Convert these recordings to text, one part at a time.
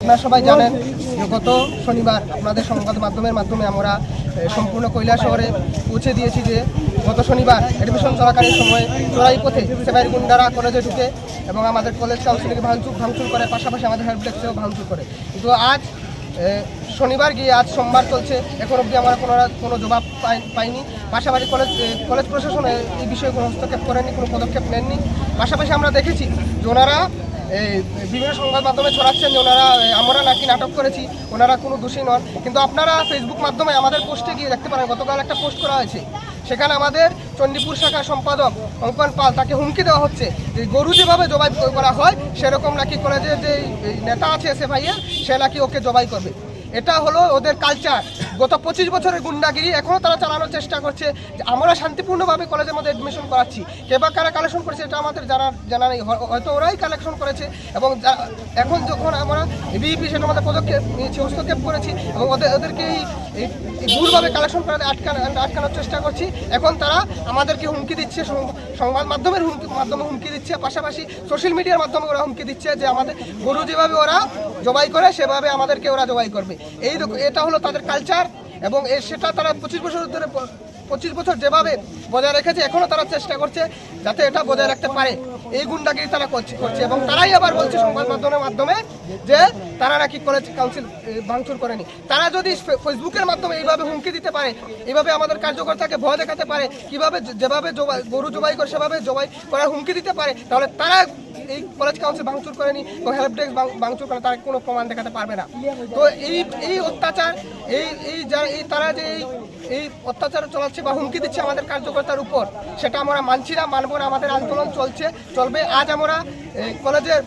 আপনারা সবাই জানেন যে গত শনিবার আপনাদের সংবাদ মাধ্যমের মাধ্যমে আমরা সম্পূর্ণ কৈলা শহরে পৌঁছে দিয়েছি যে গত শনিবার অ্যাডমিশন চলাকালীন সময় চোরাই পথে সেবাই গুন্ডারা কলেজে ঢুকে এবং আমাদের কলেজ কাউন্সিলকে ভাঙচুর ভাঙচুর করে, পাশাপাশি আমাদের হেল্প ডেস্কেও ভাঙচুর করে। কিন্তু আজ শনিবার গিয়ে আজ সোমবার চলছে। এখন অবধি আমরা কোনো কোনো জবাব পাই- পাইনি। পাশাপাশি কলেজ কলেজ প্রশাসন এই বিষয়ে কোনো হস্তক্ষেপ করেনি কোনো পদক্ষেপ নেননি। পাশাপাশি আমরা দেখেছি যে ওনারা বিভিন্ন সংবাদ মাধ্যমে ছড়াচ্ছেন যে ওনারা আমরা নাকি নাটক করেছি, ওনারা কোনো দোষী নন। কিন্তু আপনারা ফেসবুক মাধ্যমে আমাদের পোস্টে গিয়ে দেখতে পারেন, গতকাল একটা পোস্ট করা হয়েছে। সেখানে আমাদের চণ্ডীপুর শাখার সম্পাদক অঙ্কন পাল, তাকে হুমকি দেওয়া হচ্ছে। যে গরু যেভাবে জবাই করা হয়, সেরকম নাকি কলেজের যে নেতা আছে এসে ভাইয়া সে নাকি ওকে জবাই করবে। এটা হলো ওদের কালচার গত পঁচিশ বছরের গুন্ডাগিরি এখনও তারা চালানোর চেষ্টা করছে। যে আমরা শান্তিপূর্ণভাবে কলেজের মধ্যে অ্যাডমিশন করাচ্ছি। কে বা কারা কালেকশন করেছে এটা আমাদের জানার, জানা নেই। হয়- হয়তো ওরাই কালেকশন করেছে এবং এখন যখন আমরা বিইপি সেটা আমাদের পদক্ষেপ নিয়েছি, হস্তক্ষেপ করেছি এবং ওদের, ওদেরকে এই এই- ভুলভাবে কালেকশন করে আটকানো আটকানোর চেষ্টা করছি। এখন তারা আমাদেরকে হুমকি দিচ্ছে সংবাদ মাধ্যমের হুমকি মাধ্যমে হুমকি দিচ্ছে, পাশাপাশি সোশ্যাল মিডিয়ার মাধ্যমে ওরা হুমকি দিচ্ছে যে আমাদের গরু যেভাবে ওরা জবাই করে, সেভাবে আমাদেরকে ওরা জবাই করবে। এই এটা হলো তাদের কালচার এবং সেটা তারা পঁচিশ বছর ধরে পঁচিশ বছর যেভাবে বজায় রেখেছে, এখনও তারা চেষ্টা করছে যাতে এটা বজায় রাখতে পারে। এই গুন্ডাগিরি তারা করছে করছে এবং তারাই আবার বলছে সংবাদ মাধ্যমের মাধ্যমে যে তারা নাকি কলেজ কাউন্সিল ভাঙচুর করেনি। তারা যদি ফেসবুকের মাধ্যমে এইভাবে হুমকি দিতে পারে, এইভাবে আমাদের কার্যকর্তাকে ভয় দেখাতে পারে, কীভাবে যেভাবে গরু জবাই করে, সেভাবে জবাই করার হুমকি দিতে পারে, তাহলে তারা এই কলেজ কাউন্সিল ভাঙচুর করেনি এবং হেল্প ডেস্ক ভাঙচুর করে, তারা কোনো প্রমাণ দেখাতে পারবে না। তো এই এই অত্যাচার, এই এই যা, এই তারা যে এই এই অত্যাচার চলাচ্ছে বা হুমকি দিচ্ছে আমাদের কার্যকর্তার উপর, সেটা আমরা মানছি না, মানব না, আমাদের আন্দোলন চলছে, চলবে। আজ আমরা কলেজের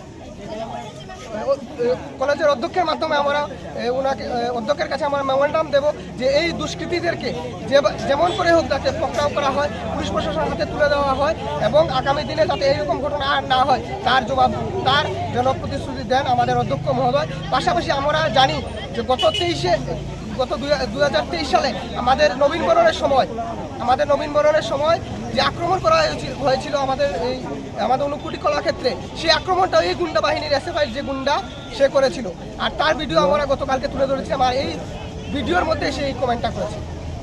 কলেজের অধ্যক্ষের মাধ্যমে আমরা ওনাকে অধ্যক্ষের কাছে আমরা মেমোরেন্ডাম দেব যে এই দুষ্কৃতীদেরকে যেমন করে হোক যাতে পকড়াও করা হয়, পুলিশ প্রশাসনের হাতে তুলে দেওয়া হয় এবং আগামী দিনে যাতে এইরকম ঘটনা আর না হয়, তার জবাব, তার যেন প্রতিশ্রুতি দেন আমাদের অধ্যক্ষ মহোদয়। পাশাপাশি আমরা জানি যে গত তেইশে, গত দু হাজার তেইশ সালে আমাদের নবীনবরণের সময়, আমাদের নবীনবরণের সময় যে আক্রমণ করা হয়েছিল- হয়েছিল আমাদের এই আমাদের অনুকুটি কলাক্ষেত্রে সেই আক্রমণটা এই গুন্ডা বাহিনীর এসএফআই যে গুন্ডা সে করেছিল। আর তার ভিডিও আমরা গতকালকে তুলে ধরেছিলাম আর এই ভিডিওর মধ্যে সে এই কমেন্টটা করেছে।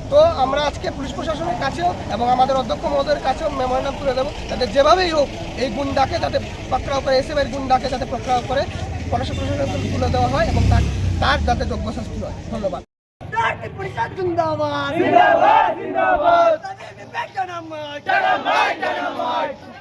তো আমরা আজকে পুলিশ প্রশাসনের কাছেও এবং আমাদের অধ্যক্ষ মহোদয়ের কাছেও মেমোরেন্ডাম তুলে দেবো যাতে যেভাবেই হোক এই গুন্ডাকে যাতে পাকড়াও করে এসএফআই গুন্ডাকে যাতে পাকড়াও করে প্রশাসন প্রশাসনের তুলে দেওয়া হয় এবং তার তার যাতে যোগ্য শাস্তি হয়। ধন্যবাদ। Darti Puritan back, Dynamite! Dynamite! Dynamite!